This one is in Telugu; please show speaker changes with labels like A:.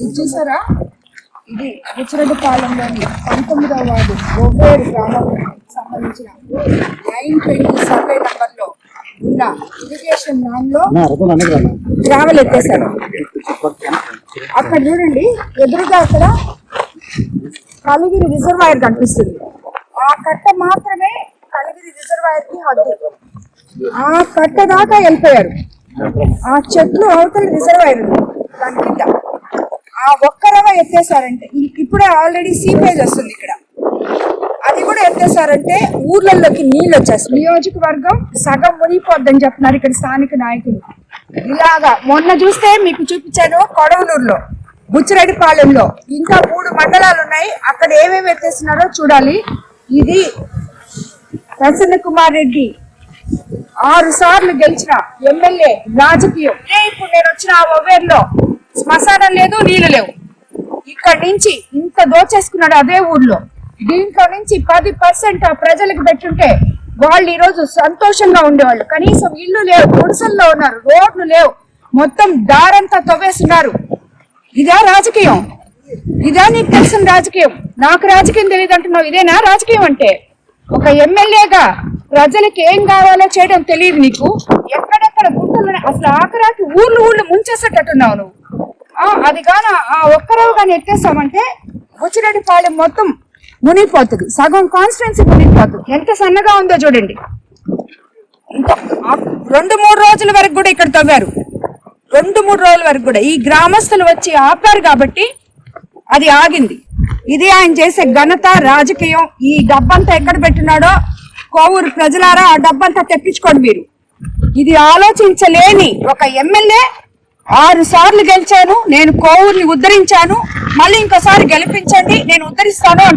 A: ఇది చూసారా? ఇది బుచ్చిరెడ్డిపాలెంలోని పంతొమ్మిదవ వార్డు గోవేరు గ్రామం సంబంధించిన నైన్ ట్వంటీ సర్వే నంబర్లో ఉన్న ఇరిగేషన్లో గ్రావెల్ ఎత్తేసారు అక్కడ చూడండి ఎదురుగా అక్కడ కలిగిరి రిజర్వాయర్ కనిపిస్తుంది. ఆ కట్ట మాత్రమే కలిగిరి రిజర్వాయర్కి హద్దు. ఆ కట్ట దాకా వెళ్ళిపోయారు. ఆ చెట్లు అవతల రిజర్వాయర్ దాని కింద. ఆ ఒక్కరవ ఎత్తేసారంటే ఇప్పుడే ఆల్రెడీ సీపేజ్ వస్తుంది ఇక్కడ. అది కూడా ఎత్తేసారంటే ఊర్లలోకి నీళ్ళు వచ్చేస్తాయి. నియోజకవర్గం సగం మునిగిపోద్దని చెప్తున్నారు ఇక్కడ స్థానిక నాయకులు. ఇలాగా మొన్న చూస్తే మీకు చూపించాను కొడవలూరులో బుచ్చిరెడ్డిపాలెంలో. ఇంకా మూడు మండలాలు ఉన్నాయి. అక్కడ ఏమేమి ఎత్తేస్తున్నారో చూడాలి. ఇది ప్రసన్న కుమార్ రెడ్డి ఆరు సార్లు గెలిచిన ఎమ్మెల్యే రాజకీయం. ఇప్పుడు నేను వచ్చిన ఆ ఒవేర్లో శ్మశానం లేదు నీళ్ళు లేవు. ఇక్కడి నుంచి ఇంత దోచేసుకున్నాడు అదే ఊర్లో. దీంట్లో నుంచి పది పర్సెంట్ ప్రజలకు పెట్టుంటే వాళ్ళు ఈరోజు సంతోషంగా ఉండేవాళ్ళు. కనీసం ఇల్లు లేవు గుడిసెల్లో ఉన్నారు రోడ్లు లేవు. మొత్తం దారంతా తవ్వేస్తున్నారు. ఇదే రాజకీయం. ఇదే నీకు తెలిసిన రాజకీయం. నాకు రాజకీయం తెలియదు అంటున్నావు. ఇదేనా రాజకీయం అంటే ఒక ఎమ్మెల్యేగా ప్రజలకు ఏం కావాలో చేయడం తెలియదు నీకు. ఎక్కడెక్కడ గుంటలు అసలు ఆఖరాకి ఊర్లు ఊళ్ళు ముంచేసేటట్టున్నావు నువ్వు. అది కాదు ఆ ఒక్కరవు కానీ ఎత్తేసామంటే బుచ్చిరెడ్డిపాలెం మొత్తం మునిగిపోతుంది. సగం కాన్స్టిట్యున్సీ మునిగిపోతుంది. ఎంత సన్నగా ఉందో చూడండి. ఇంకా రెండు మూడు రోజుల వరకు కూడా ఇక్కడ తవ్వారు. రెండు మూడు రోజుల వరకు కూడా. ఈ గ్రామస్తులు వచ్చి ఆపారు కాబట్టి అది ఆగింది. ఇది ఆయన చేసే ఘనత రాజకీయం. ఈ డబ్బంతా ఎక్కడ పెట్టినాడో కోవూరు ప్రజలారా ఆ డబ్బంతా తెప్పించుకోండి మీరు. ఇది ఆలోచించలేని ఒక ఎమ్మెల్యే ఆరు సార్లు గెలిచాను నేను కోవూరుని ఉద్ధరించాను మళ్ళీ ఇంకోసారి గెలిపించండి నేను ఉద్ధరిస్తాను